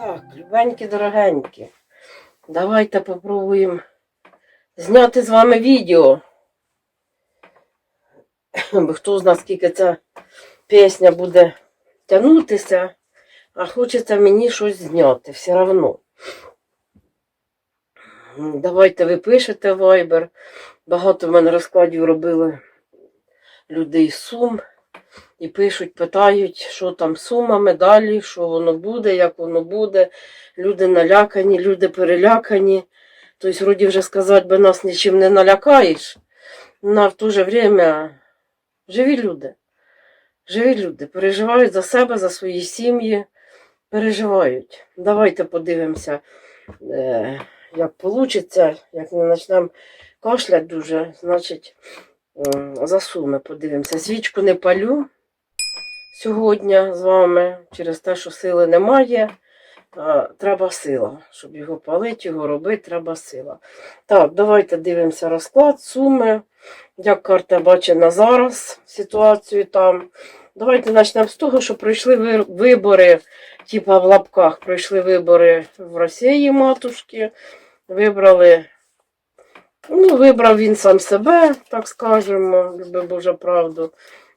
Так, любенькі, дорогенькі. Давайте попробуємо зняти з вами відео. Бо хто знає, скільки ця пісня буде тягнутися, а хочеться мені щось зняти все одно. Давайте ви пишете Viber. Багато в мене розкладів робили людей Сум. І пишуть, питають, що там з сумами далі, що воно буде, як воно буде. Люди налякані, люди перелякані. Тобто, вроді вже сказати, би нас нічим не налякаєш. На в то же время живі люди. Живі люди переживають за себе, за свої сім'ї, переживають. Давайте подивимося, е, як вийде, як не почнемо кашляти дуже, значить, за суми подивимося. Свічку не палю сьогодні з вами через те, що сили немає. Треба сила. Щоб його палити, його робити, треба сила. Так, давайте дивимося розклад, суми. Як карта бачить на зараз ситуацію там. Давайте почнемо з того, що пройшли вибори, типа в лапках пройшли вибори в Росії матушки. Вибрали, ну, вибрав він сам себе, так скажемо, люби Божа правду.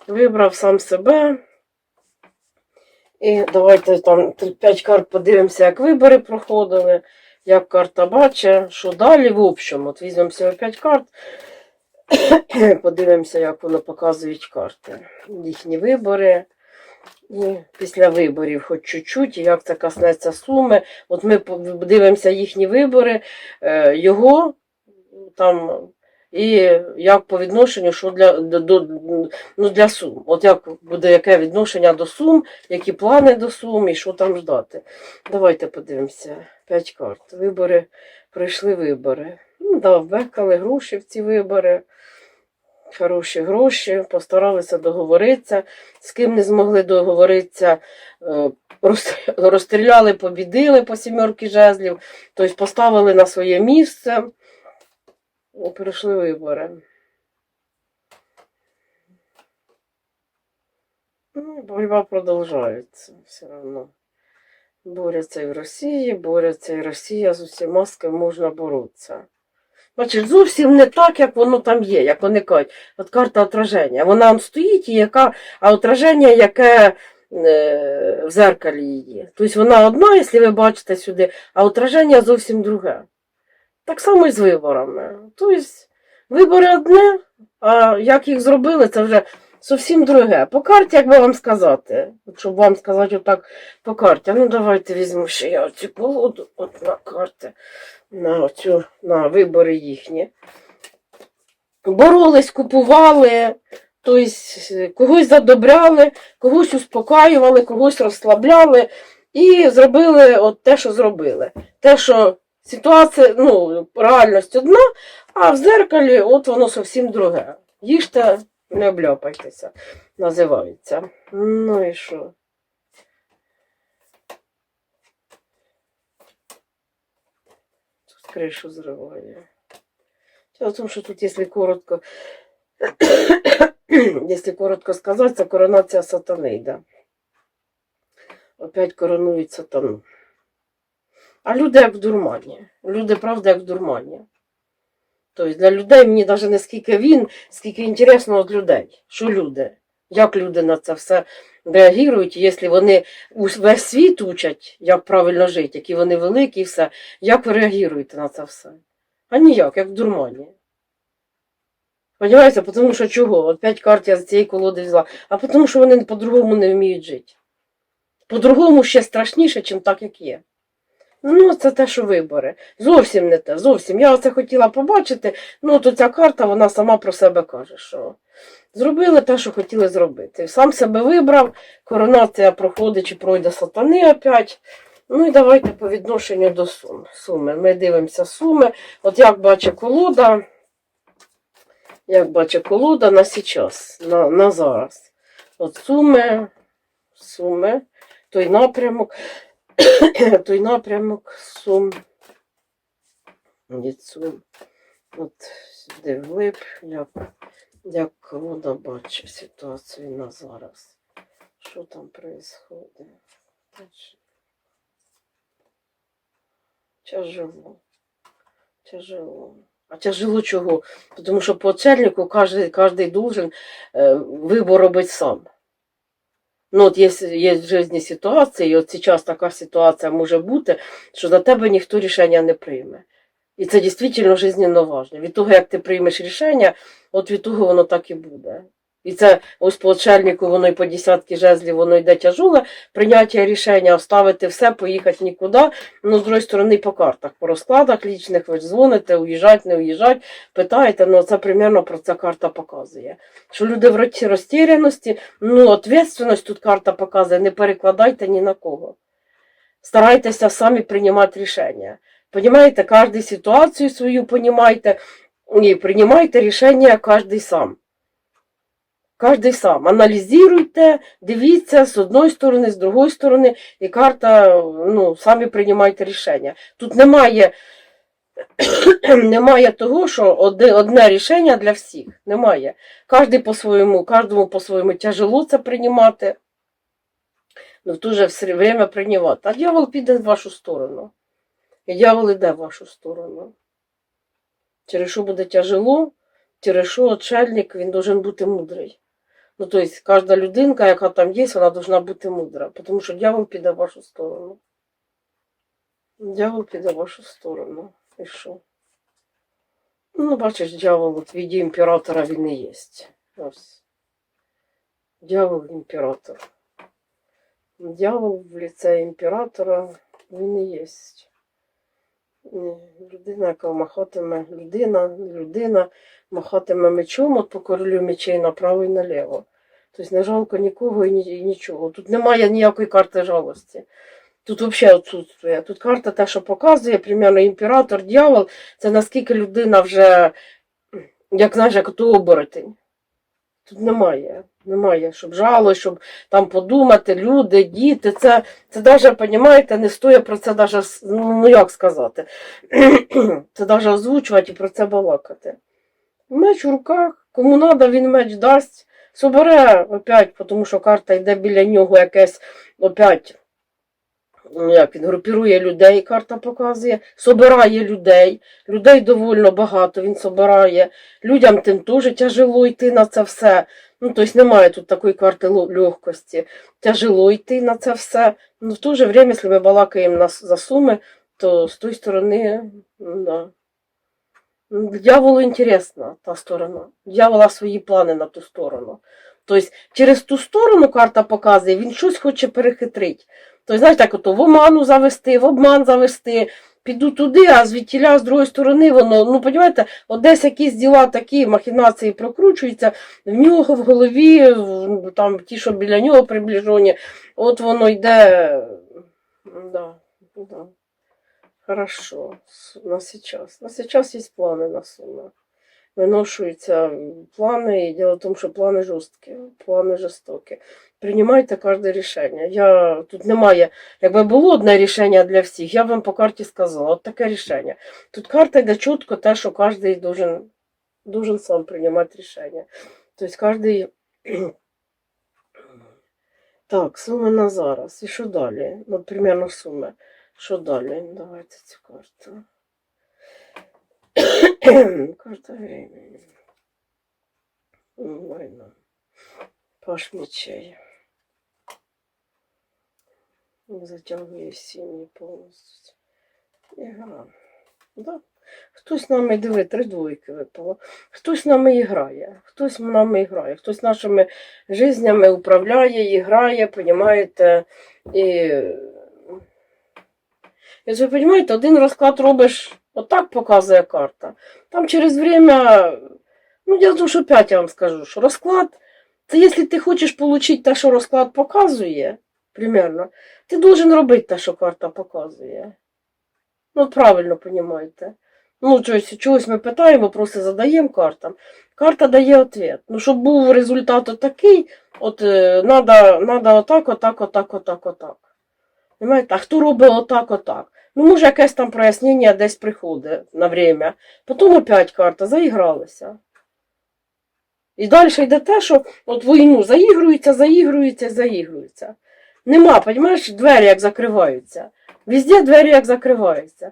Вибрав сам себе. І давайте там 5 карт подивимося, як вибори проходили, як карта бачить, що далі в общому. От візьмемо всього 5 карт, подивимося, як воно показують карти. Їхні вибори. І після виборів, хоч чуть-чуть, як це коснеться суми. От ми подивимося їхні вибори, е, його там. І як по відношенню, що для, до, ну, для сум. От як буде яке відношення до сум, які плани до сум і що там ждати. Давайте подивимося. П'ять карт. Вибори, пройшли вибори. Ну, да, вбекали гроші в ці вибори. Хороші гроші, постаралися договоритися. З ким не змогли договоритися, е, розстріляли, побідили по сімерки жезлів, тобто поставили на своє місце. Пройшли вибори. Ну, боротьба продовжується все одно. Борються і в Росії, борються і Росія з усіма, з можна боротися. Бачиш, зовсім не так, як воно там є, як вони кажуть. От карта отраження. Вона там стоїть, і яка, а отраження, яке е, в зеркалі її. Тобто вона одна, якщо ви бачите сюди, а отраження зовсім друге. Так само і з виборами. Тобто вибори одне, а як їх зробили, це вже зовсім друге. По карті, як би вам сказати, щоб вам сказати отак по карті. Ну давайте візьму ще я оцю колоду от на карти, на оцю, на вибори їхні. Боролись, купували, тобто когось задобряли, когось успокаювали, когось розслабляли і зробили от те, що зробили. Те, що ситуація, ну, реальність одна, а в зеркалі от воно зовсім друге. Їжте, не обляпайтеся, називається. Ну і що? Тут кришу зриває. Дело в том, что тут, если коротко, если коротко сказать, це коронація сатани, да. Опять коронують сатану. А люди як в дурмані. Люди, правда, як в дурмані. Тобто для людей мені навіть не скільки він, скільки інтересно від людей. Що люди? Як люди на це все реагують, якщо вони весь світ учать, як правильно жити, які вони великі і все, як ви реагуєте на це все? А ніяк, як в дурмані. Понимаєте, тому що чого? От п'ять карт я з цієї колоди взяла, а тому що вони по-другому не вміють жити. По-другому ще страшніше, ніж так, як є. Ну, це те, що вибори. Зовсім не те, зовсім. Я оце хотіла побачити, ну то ця карта, вона сама про себе каже, що зробили те, що хотіли зробити. Сам себе вибрав, коронація проходить чи пройде сатани опять. Ну і давайте по відношенню до сум. суми. Ми дивимося суми. От як бачить колода, як бачить колода на сейчас, на, на зараз. От суми, суми, той напрямок, той напрямок сум. Від сум. От сюди вглиб, як, як колода бачить ситуацію на зараз. Що там відбувається? Тяжело. Тяжело. А тяжело чого? Тому що по чельнику кожен, должен е, вибор робити сам. Ну, от є, є в житті ситуації, і от зараз така ситуація може бути, що за тебе ніхто рішення не прийме. І це дійсно жизненно важливо. Від того, як ти приймеш рішення, от від того воно так і буде. І це ось по очельнику, воно і по десятки жезлів, воно йде тяжуле, прийняття рішення, оставити все, поїхати нікуди. Ну, з другої сторони, по картах, по розкладах лічних, ви дзвоните, уїжджать, не уїжджать, питаєте, ну це примерно про це карта показує. Що люди в розтіряності, ну, ответственность тут карта показує, не перекладайте ні на кого. Старайтеся самі приймати рішення. Понімаєте, кожну ситуацію свою понімайте, і приймайте рішення кожен сам. Кожен сам. Аналізуйте, дивіться з одної сторони, з другої сторони, і карта, ну, самі приймайте рішення. Тут немає, немає того, що одне, рішення для всіх. Немає. Кожен по-своєму, кожному по-своєму тяжело це приймати. Ну, в то же все время приймати. А дьявол піде в вашу сторону. І дьявол іде в вашу сторону. Через що буде тяжело, через що отшельник, він должен бути мудрий. Ну, тобто, кожна людинка, яка там є, вона должна бути мудра, тому що дьявол піде в вашу сторону. Дьявол піде в вашу сторону. І що? Ну, бачиш, дьявол от в віді імператора він і є. Ось. Дьявол імператор. Дьявол в лице імператора він і є. Ні, Людина, яка махатиме, людина, людина махатиме мечом от по королю мечей направо і наліво. Тобто не жалко нікого і нічого. Тут немає ніякої карти жалості. Тут взагалі відсутствує. Тут карта те, що показує, примерно імператор, дьявол, це наскільки людина вже, як знаєш, як то оборотень. Тут немає. Немає, щоб жало, щоб там подумати, люди, діти. Це, це навіть, розумієте, не стоїть про це навіть, ну як сказати, це навіть озвучувати і про це балакати. Меч у руках, кому треба, він меч дасть. Собере опять, тому що карта йде біля нього якесь опять. Ну, Як він групірує людей, карта показує, собирає людей, людей довольно багато він собирає. Людям тим теж тяжело йти на це все. Ну, тобто немає тут такої карти легкості. Тяжело йти на це все. Ну, в то же время, якщо ми балакаємо за суми, то з тої сторони, ну, да. Ну, Дьяволу інтересна та сторона. Дьявола свої плани на ту сторону. Тобто через ту сторону карта показує, він щось хоче перехитрити. Тобто, знаєте, так ото в оману завести, в обман завести, піду туди, а звідтіля з другої сторони воно, ну, розумієте, от десь якісь діла такі, махінації прокручуються, в нього в голові, там ті, що біля нього приближені, от воно йде. Да, да. Хорошо. На сейчас. На сейчас есть планы на сумму. Виношуються плани, і діло в тому, що плани жорсткі, плани жорстокі. Приймайте кожне рішення. Я, тут немає, якби було одне рішення для всіх, я б вам по карті сказала, от таке рішення. Тут карта йде чітко те, що кожен должен, должен сам приймати рішення. Тобто кожен... Так, суми на зараз. І що далі? Ну, примерно суми. Що далі? Давайте цю карту. Карта времени. Война. Паш мечей. Затягує сім'ї повністю. Ігра. Да. Хтось нами диви, три двойки випало. Хтось нами і грає, хтось нами і грає, хтось нашими жизнями управляє і грає, понімаєте, і і ви розумієте, один розклад робиш, отак показує карта. Там через время, ну я думаю, що п'ять я вам скажу, що розклад, це якщо ти хочеш отримати те, що розклад показує, примерно, ти должен робити те, що карта показує. Ну, правильно розумієте. Ну, чогось, чогось ми питаємо, просто задаємо картам. Карта дає відповідь. Ну, щоб був результат отакий, от е, надо, отак, отак, отак, отак, отак. Понимаєте? А хто робить отак, отак? Ну, може, якесь там прояснення десь приходить на время. Потім опять карта, заігралися. І далі йде те, що от війну заігрується, заігрується, заігрується. Нема, розумієш, двері як закриваються. Везде двері як закриваються.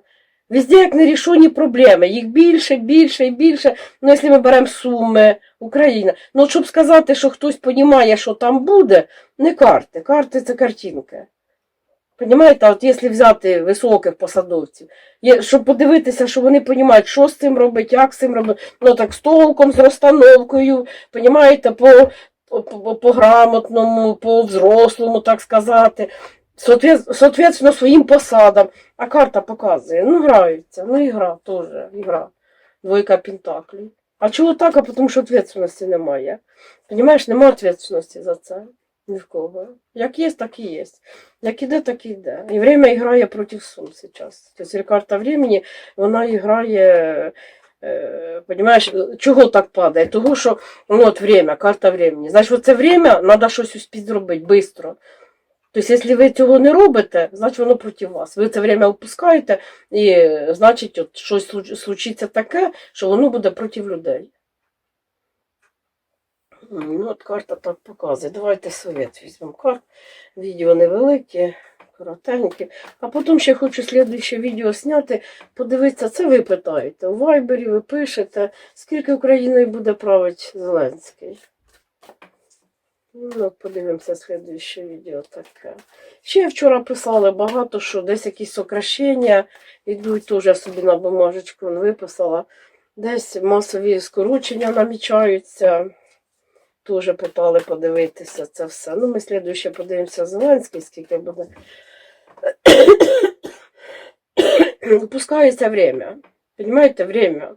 Везде як нерішені проблеми. Їх більше, більше і більше. Ну, якщо ми беремо Суми, Україна. Ну, щоб сказати, що хтось розуміє, що там буде, не карти. Карти це картинки. Понімаєте, от якщо взяти високих посадовців, щоб подивитися, що вони розуміють, що з цим робити, як з цим робити, ну так з толком, з розстановкою, понімаєте, по, по, грамотному, по взрослому, так сказати, соответственно своїм посадам. А карта показує, ну граються, ну ігра теж, ігра. Двойка пентаклів. А чого так? А тому що відповідальності немає. Понімаєш, немає відповідальності за це. Ні в кого. Як є, так і є. Як іде, так і йде. І время грає проти Сум зараз. Тобто карта времени, вона грає. Е, Понимаєш, чого так падає? Того, що ну, от время, карта времени. Значить, оце время треба щось успіти зробити швидко. Тобто, якщо ви цього не робите, значить воно проти вас. Ви це время опускаєте, і значить, от щось случиться таке, що воно буде проти людей. Ну, от карта так показує. Давайте совет візьмемо карт. Відео невелике, коротеньке. А потім ще хочу слідуюче відео зняти, подивитися, це ви питаєте. У Вайбері ви пишете, скільки Україною буде правити Зеленський. Ну, подивимося слідуюче відео таке. Ще вчора писали багато, що десь якісь сокращення йдуть, теж собі на бумажечку виписала. Десь масові скорочення намічаються. Теж питали подивитися це все. Ну, ми слідуюче подивимося Зеленський, скільки буде. Упускається время. Понимаєте, время.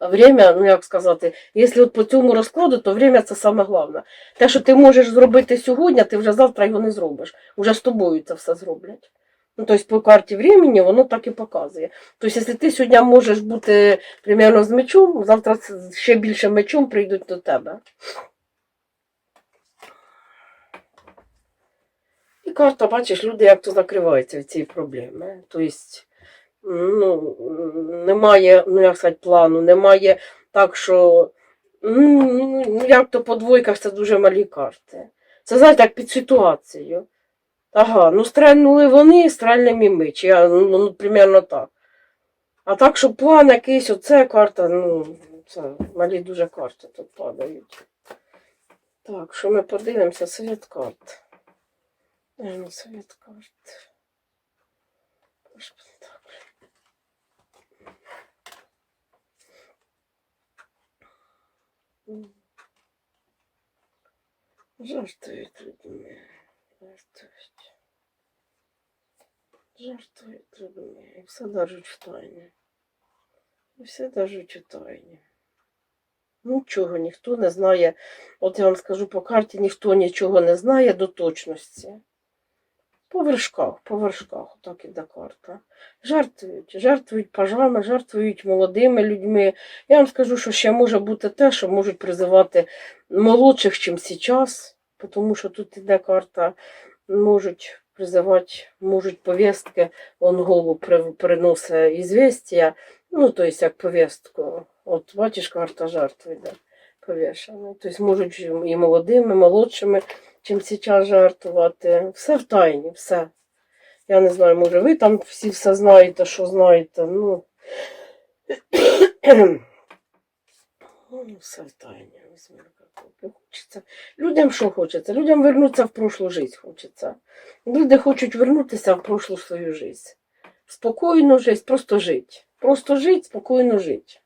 Время, ну як сказати, якщо от по цьому розкладу, то время це саме головне. Те, що ти можеш зробити сьогодні, ти вже завтра його не зробиш. Уже з тобою це все зроблять. Ну, тобто по карті времени воно так і показує. Тобто, якщо ти сьогодні можеш бути примерно з мечом, завтра ще більше мечом прийдуть до тебе. Карта, бачиш, люди як то закриваються від цієї проблеми. Тобто, ну, немає, ну як сказати, плану, немає так, що ну, ну, як то по двойках це дуже малі карти. Це знаєте, як під ситуацією. Ага, ну стрельнули вони, стрельнемо і ми. Чи я, ну, ну, примерно так. А так, що план якийсь, оце карта, ну, це малі дуже карти тут падають. Так, що ми подивимося, совет карт. Карт. Паш Пентаклів. М. Жартують людьми. Жартують. Жартують людьми. І все держать в тайні. І все держать у тайні. Нічого ніхто не знає. От я вам скажу по карті, ніхто нічого не знає до точності. По вершках, по вершках, отак іде карта. Жартують, жартують пажами, жартують молодими людьми. Я вам скажу, що ще може бути те, що можуть призивати молодших, чим зараз, тому що тут іде карта, можуть призивати, можуть повістки, он голову приносить ізвістія, ну, то есть як повістку. От бачиш, карта жертви йде повішена. Тобто можуть і молодими, і молодшими, чим зараз жартувати. Все в тайні, все. Я не знаю, може ви там всі все знаєте, що знаєте. Ну, ну все в тайні. Хочеться. Людям що хочеться? Людям вернутися в прошлу життя хочеться. Люди хочуть вернутися в прошлу свою життя. Спокійно жити, просто жити. Просто жити, спокійно жити.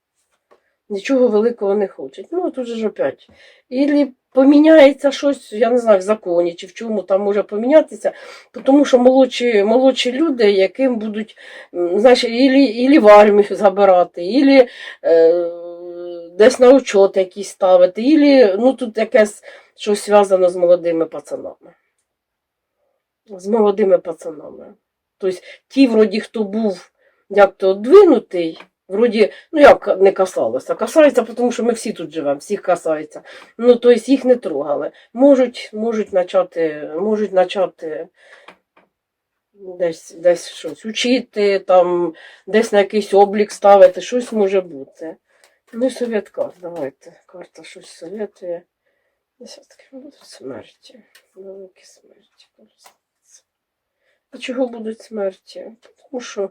Нічого великого не хочуть. Ну, тут же ж опять. Ілі поміняється щось, я не знаю, в законі чи в чому там може помінятися, тому що молодші, молодші люди, яким будуть, знаєш, ілі, ілі в армію забирати, ілі е, десь на учет якісь ставити, ілі, ну, тут якесь щось зв'язано з молодими пацанами. З молодими пацанами. Тобто ті, вроді, хто був як-то двинутий, вроді, ну як не касалося. Касається, тому що ми всі тут живемо, всіх касається. Ну, тобто їх не трогали. Можуть, можуть почати, можуть почати десь, десь щось учити, там, десь на якийсь облік ставити, щось може бути. Ну і совет давайте. Карта щось советує. Десятки будуть смерті. Великі смерті. А чого будуть смерті? Тому що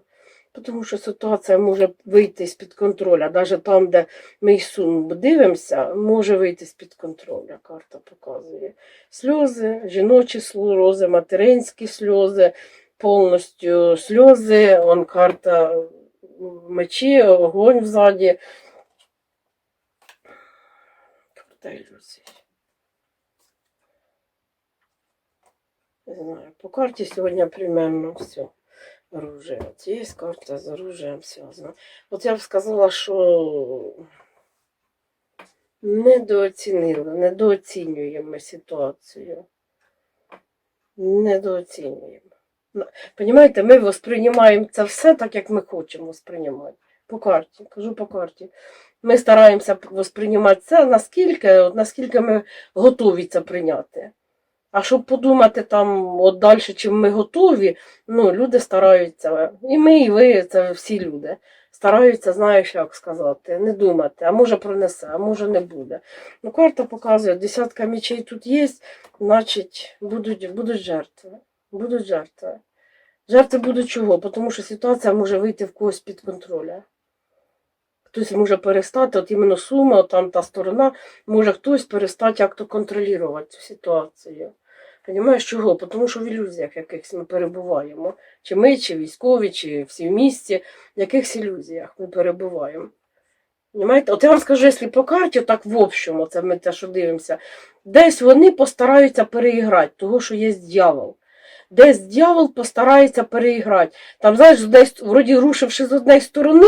Тому що ситуація може вийти з-під контролю. Навіть там, де ми й сум дивимося, може вийти з-під контролю. Карта показує. Сльози, жіночі сльози, материнські сльози, повністю сльози, он карта мечі, огонь взаді. Карта ілюзій. Не знаю, по карті сьогодні примерно все. Оружие. От є карта з оружием зв'язана. От я б сказала, що недооцінили, недооцінюємо ситуацію. Недооцінюємо. Ну, Понімаєте, ми восприймаємо це все так, як ми хочемо сприймати. По карті, кажу по карті. Ми стараємося восприймати це наскільки, наскільки ми готові це прийняти. А щоб подумати там от далі, чим ми готові, ну, люди стараються, і ми, і ви, це всі люди, стараються, знаєш, як сказати, не думати, а може пронесе, а може не буде. Ну, карта показує, десятка мечей тут є, значить, будуть, будуть жертви. Будуть жертви. Жертви будуть чого? Тому що ситуація може вийти в когось під контроля. Хтось може перестати, от іменно сума, от там та сторона, може хтось перестати як-то контролювати цю ситуацію. Понімаєш чого? Тому що в ілюзіях якихось ми перебуваємо. Чи ми, чи військові, чи всі в місті, в якихось ілюзіях ми перебуваємо. Понімаєте? От я вам скажу, якщо по карті, так в общому, це ми те, що дивимося, десь вони постараються переіграти, того, що є дьявол. Десь дьявол постарається переіграти. Там, знаєш, десь, вроді рушивши з однієї сторони,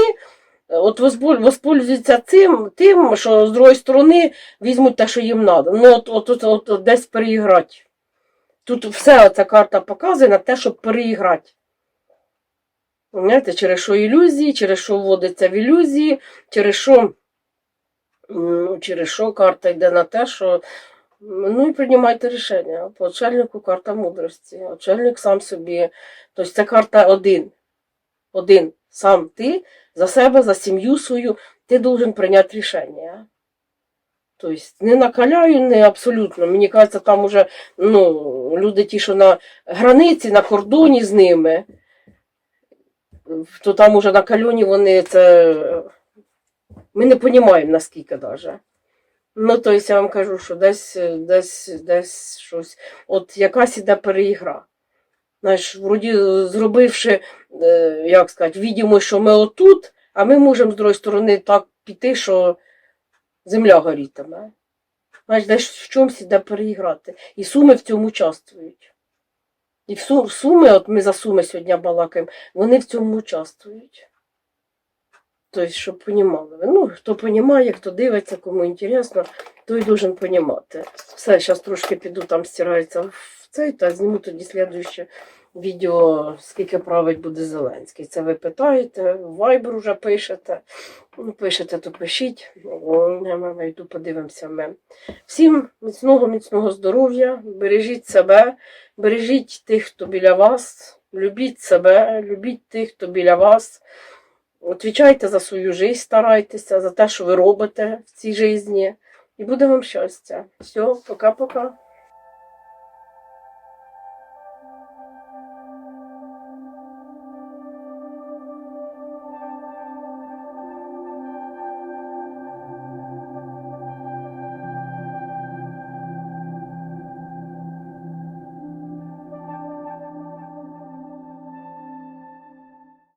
от возболь- воспользуються цим, тим, що з другої сторони візьмуть те, що їм треба. Ну, от, от, от, от, от десь переіграти. Тут все ця карта показує на те, щоб переіграти. Знаєте, через що ілюзії, через що вводиться в ілюзії, через що, ну, через що карта йде на те, що ну і приймайте рішення. По очельнику карта мудрості. Очельник сам собі. Тобто це карта один. Один. Сам ти за себе, за сім'ю свою, ти должен прийняти рішення. Тобто не накаляю, не абсолютно. Мені кажеться, там уже ну, люди ті, що на границі, на кордоні з ними, то там уже на кальоні вони це. Ми не розуміємо, наскільки даже. Ну, тобто я вам кажу, що десь, десь, десь щось. От якась іде переігра. Знаєш, вроді зробивши, е, як сказати, відомо, що ми отут, а ми можемо з другої сторони так піти, що земля горітиме. Знаєш, десь в чомусь іде переіграти. І суми в цьому участвують. І в суми, от ми за суми сьогодні балакаємо, вони в цьому участвують. Тобто, щоб понімали. Ну, хто понімає, хто дивиться, кому інтересно, той должен понімати. Все, зараз трошки піду, там стирається в цей, та зніму тоді слідуюче відео, скільки править буде Зеленський. Це ви питаєте, в Viber вже пишете. Ну, пишете, то пишіть. Ми йду, подивимося ми. Всім міцного, міцного здоров'я, бережіть себе, бережіть тих, хто біля вас, любіть себе, любіть тих, хто біля вас. Отвічайте за свою життя, старайтеся, за те, що ви робите в цій житті. І буде вам щастя. Все, пока-пока.